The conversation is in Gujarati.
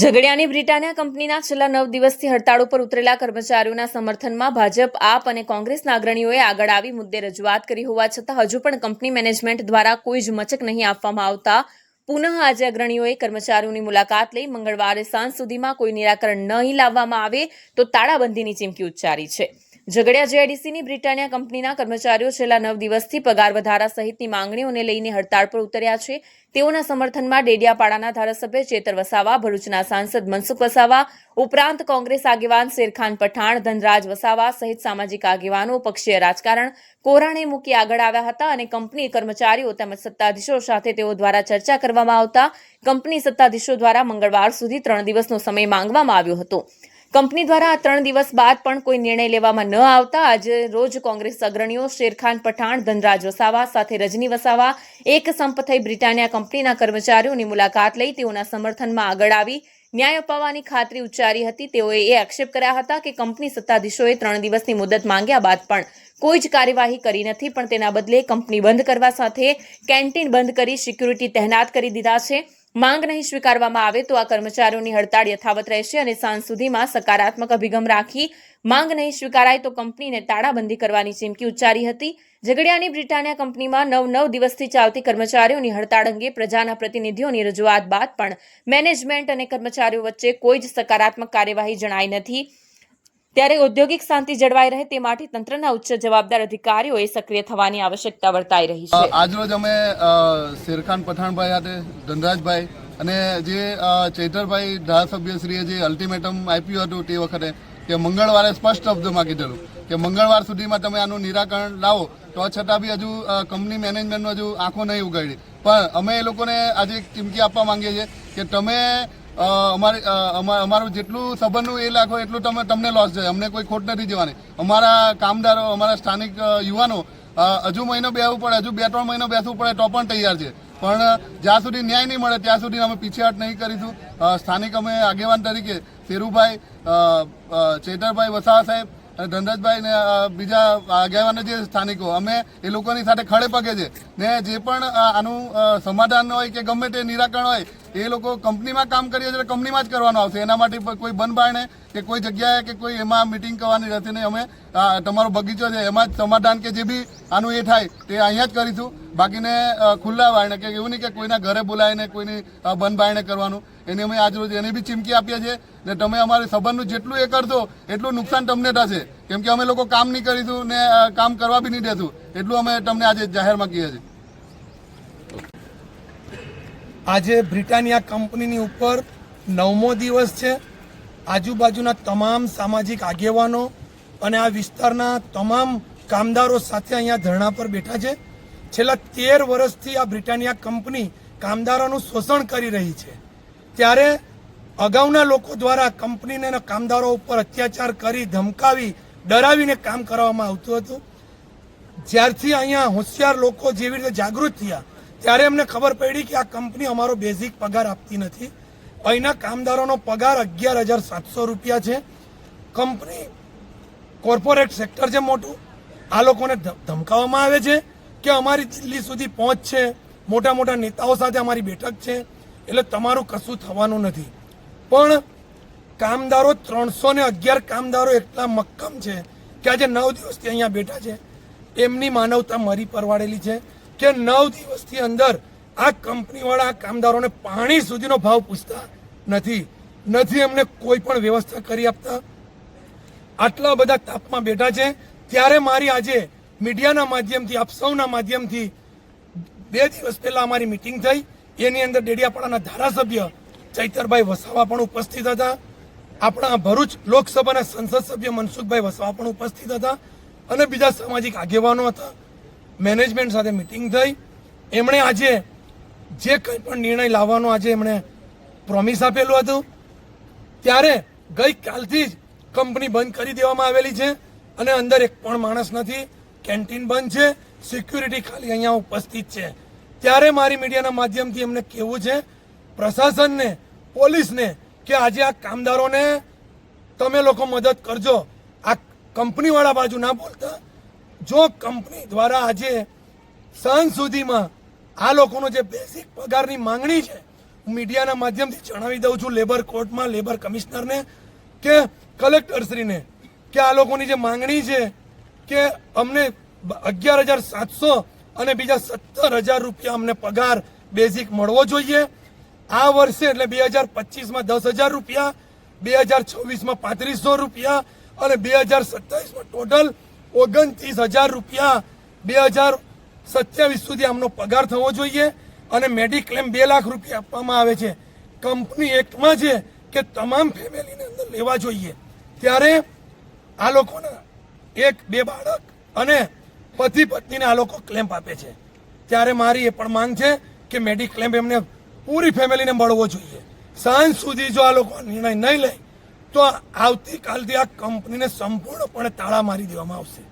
ઝઘડિયાની બ્રિટાનિયા કંપનીના છેલ્લા નવ દિવસથી હડતાળ ઉપર ઉતરેલા કર્મચારીઓના સમર્થનમાં ભાજપ, આપ અને કોંગ્રેસના અગ્રણીઓએ આગળ આવી મુદ્દે રજૂઆત કરી હોવા છતાં હજુ પણ કંપની મેનેજમેન્ટ દ્વારા કોઈ જ મચક નહીં આપવામાં આવતા. પુનઃ આજે અગ્રણીઓએ કર્મચારીઓની મુલાકાત લઈ મંગળવારે સાંજ સુધીમાં કોઈ નિરાકરણ નહીં લાવવામાં આવે તો તાળાબંધીની ચીમકી ઉચ્ચારી છે. ઝઘડિયા જેઆઈડીસીની બ્રિટાનિયા કંપનીના કર્મચારીઓ છેલ્લા નવ દિવસથી પગાર વધારા સહિતની માંગણીઓને લઈને હડતાળ પર ઉતર્યા છે. તેઓના સમર્થનમાં ડેડિયાપાડાના ધારાસભ્ય ચેતર વસાવા, ભરૂચના સાંસદ મનસુખ વસાવા, ઉપરાંત કોંગ્રેસ આગેવાન શેરખાન પઠાણ, ધનરાજ વસાવા સહિત સામાજિક આગેવાનો, પક્ષીય રાજકારણ કોરાણે મૂકી આગળ આવ્યા હતા અને કંપની કર્મચારીઓ તેમજ સત્તાધીશો સાથે તેઓ દ્વારા ચર્ચા કરવામાં આવતા. કંપની સત્તાધીશો દ્વારા મંગળવાર સુધી ત્રણ દિવસનો સમય માંગવામાં આવ્યો હતો. કંપની દ્વારા આ ત્રણ દિવસ બાદ પણ કોઈ નિર્ણય લેવામાં ન આવતા આજે રોજ કોંગ્રેસ અગ્રણીઓ શેરખાન પઠાણ, ધનરાજ વસાવા સાથે રજની વસાવા, એક સંપ થઈ બ્રિટાનિયા કંપનીના કર્મચારીઓની મુલાકાત લઈ તેઓના સમર્થનમાં આગળ આવી. ન્યાય અપાવવાની ખાતરી ઉચ્ચારી હતી. તેઓએ એ આક્ષેપ કર્યા હતા કે કંપની સત્તાધીશોએ ત્રણ દિવસની મુદત માંગ્યા બાદ પણ કોઈ જ કાર્યવાહી કરી નથી, પણ તેના બદલે કંપની બંધ કરવા સાથે કેન્ટીન બંધ કરી સિક્યુરિટી તહેનાત કરી દીધા છે. માંગ નહીં સ્વીકારવામાં આવે તો આ કર્મચારીઓની હડતાળ યથાવત રહેશે અને સાંજ સુધીમાં સકારાત્મક અભિગમ રાખી માંગ નહીં સ્વીકારાય તો કંપનીને તાળાબંધી કરવાની ચીમકી ઉચ્ચારી હતી. ઝઘડિયાની બ્રિટાનિયા કંપનીમાં નવ નવ દિવસથી ચાલતી કર્મચારીઓની હડતાળ અંગે પ્રજાના પ્રતિનિધિઓની રજૂઆત બાદ પણ મેનેજમેન્ટ અને કર્મચારીઓ વચ્ચે કોઈ જ સકારાત્મક કાર્યવાહી જણાઈ નથી. ત્યારે ઔદ્યોગિક શાંતિ જળવાઈ રહે તે માટે તંત્રના ઉચ્ચ જવાબદાર અધિકારીઓએ સક્રિય થવાની આવશ્યકતા વર્તાઈ રહી છે. આજરોજ અમે શેરખાન પઠાણભાઈ સાથે ધનરાજભાઈ અને જે ચૈતરભાઈ ધારાસભ્યશ્રીએ જે અલ્ટિમેટમ આપ્યું હતું તે વખતે કે મંગળવારે સ્પષ્ટ શબ્દમાં કીધેલું કે મંગળવાર સુધીમાં તમે આનું નિરાકરણ લાવો, તો છતાં બી હજુ કંપની મેનેજમેન્ટનું હજુ આંખો નહીં ઉગાડી. પણ અમે એ લોકોને આજે ચીમકી આપવા માંગીએ છીએ કે તમે અમારી અમારું જેટલું સંબંધનું એ લાખો એટલું તમે, તમને લોસ છે અમને કોઈ ખોટ નથી જવાની અમારા કામદારો, અમારા સ્થાનિક યુવાનો હજુ મહિનો બેસવું પડે, હજુ બે, ત્રણ મહિનો બેસવું પડે, તો પણ તૈયાર છે. પણ, જ્યાં સુધી ન્યાય નહીં મળે, ત્યાં સુધી અમે પીછેહટ નહીં કરીશું. સ્થાનિક અમે આગેવાન તરીકે, શેરુભાઈ ચેતરભાઈ વસાવા સાહેબ અને ધનરાજભાઈ ને બીજા આગેવાન જે સ્થાનિકો, અમે એ લોકોની સાથે ખડે પગે છે. ને જે પણ આનું સમાધાન હોય કે ગમે તે નિરાકરણ હોય એ લોકો કંપનીમાં કામ કરીએ છીએ કંપનીમાં જ કરવાનું આવશે. એના માટે કોઈ બંધ બારણે કે કોઈ જગ્યાએ કે કોઈ એમાં મિટિંગ કરવાની રહેશે અમે તમારો બગીચો છે, એમાં જ સમાધાન કે જે બી આનું એ થાય, તે અહીંયા જ કરીશું. બાકીને ખુલ્લા વાળને કે એવું નહીં કે કોઈના ઘરે બોલાવીને કોઈની બંધ કરવાનું. એને અમે આજ રોજ એની બી ચીમકી આપીએ છીએ. ને તમે અમારે સંબંધનું જેટલું એ કરશો, એટલું નુકસાન તમને થશે. કેમ કે અમે લોકો કામ નહીં કરીશું ને કામ કરવા બી નહીં દેશું. એટલું અમે તમને આજે જાહેરમાં કહીએ છીએ. આજે બ્રિટાનિયા કંપનીની ઉપર નવમો દિવસ છે. આજુબાજુના તમામ સામાજિક આગેવાનો અને આ વિસ્તારના તમામ કામદારો સાથે અહીંયા ધરણા પર બેઠા છે. છેલ્લા તેર વર્ષથી આ બ્રિટાનિયા કંપની કામદારોનું શોષણ કરી રહી છે. ત્યારે અગાઉના લોકો દ્વારા કંપનીને કામદારો ઉપર અત્યાચાર કરી, ધમકાવી, ડરાવીને કામ કરવામાં આવતું હતું. જ્યારથી અહીંયા હોશિયાર લોકો જેવી રીતે જાગૃત થયા ત્યારે અમને ખબર પડી કે આ કંપની અમારો બેઝિક પગાર આપતી નથી. અહીંના કામદારોનો પગાર અગિયાર હજાર સાતસો રૂપિયા છે. કંપની કોર્પોરેટ સેક્ટર છે મોટું, આ લોકોને ધમકાવવામાં આવે છે કે અમારી દિલ્હી સુધી પહોંચ છે. મોટા મોટા નેતાઓ સાથે અમારી બેઠક છે. એટલે તમારું કશું થવાનું નથી. પણ કામદારો ત્રણસો ને અગિયાર કામદારો એટલા મક્કમ છે કે આજે નવ દિવસથી અહીંયા બેઠા છે. એમની માનવતા મરી પરવાડેલી છે. કે નવ દિવસથી અંદર આ કંપનીવાળા આ કામદારોને પાણી સુધીનો ભાવ પૂછતા નથી. નથી એમને કોઈ પણ વ્યવસ્થા કરી આપતા. આટલા બધા તાપમાં બેઠા છે. ત્યારે મારી આજે મીડિયાના માધ્યમથી, આપ સૌના માધ્યમથી બે દિવસ પહેલાં અમારી મિટિંગ થઈ. એની અંદર ડેડિયાપાડાના ધારાસભ્ય ચૈતરભાઈ વસાવા પણ ઉપસ્થિત હતા. આપણા ભરૂચ લોકસભાના સંસદ સભ્ય મનસુખભાઈ વસાવા પણ ઉપસ્થિત હતા. અને બીજા સામાજિક આગેવાનો હતા. મેનેજમેન્ટ સાથે મિટિંગ થઈ. એમણે આજે જે કંઈ પણ નિર્ણય લાવવાનો આજે એમણે પ્રોમિસ આપેલું હતું. ત્યારે ગઈકાલથી જ કંપની બંધ કરી દેવામાં આવેલી છે અને અંદર એક પણ માણસ નથી. કેન્ટીન બંધ છે. સિક્યુરિટી ખાલી અહીંયા ઉપસ્થિત છે. ત્યારે મારી મીડિયાના માધ્યમથી એમને કહેવું છે, પ્રશાસનને, પોલીસને કે આજે આ કામદારોને તમે લોકો મદદ કરજો. આ કંપનીવાળા બાજુ ના બોલતા. જો કંપની દ્વારા આજે સાંજ સુધીમાં આ લોકોનો જે બેઝિક પગારની માંગણી છે, હું મીડિયાના માધ્યમથી જણાવી દઉં છું લેબર કોર્ટમાં લેબર કમિશનરને કે કલેક્ટરશ્રીને કે આ લોકોની જે માંગણી છે કે અમને અગિયાર હજાર સાતસો અને બીજા સત્તર હજાર રૂપિયા અમને પગાર બેઝિક મળવો જોઈએ. આ વર્ષે એટલે બે હજાર પચીસમાં દસ હજાર રૂપિયા, બે હજાર છવ્વીસમાં પાંત્રીસો રૂપિયા અને બે હજાર સત્તાવીસમાં ટોટલ ઓગણત્રીસ હજાર રૂપિયા બે હજાર સત્યાવીસ સુધી આમનો પગાર થવો જોઈએ અને મેડિક્લેમ બે લાખ રૂપિયા આપવામાં આવે છે. કંપની એક્ટમાં છે કે તમામ ફેમિલીને અંદર લેવા જોઈએ. ત્યારે આ લોકોના એક, બે બાળક અને પતિ પત્નીને આ લોકો ક્લેમ્પ આપે છે. ત્યારે મારી એ પણ માંગ છે કે મેડિક્લેમ એમને પૂરી ફેમિલીને મળવો જોઈએ. સાંજ સુધી જો આ લોકો નિર્ણય નહીં લે તો આવતીકાલથી આ કંપનીને સંપૂર્ણપણે તાળા મારી દેવામાં આવશે.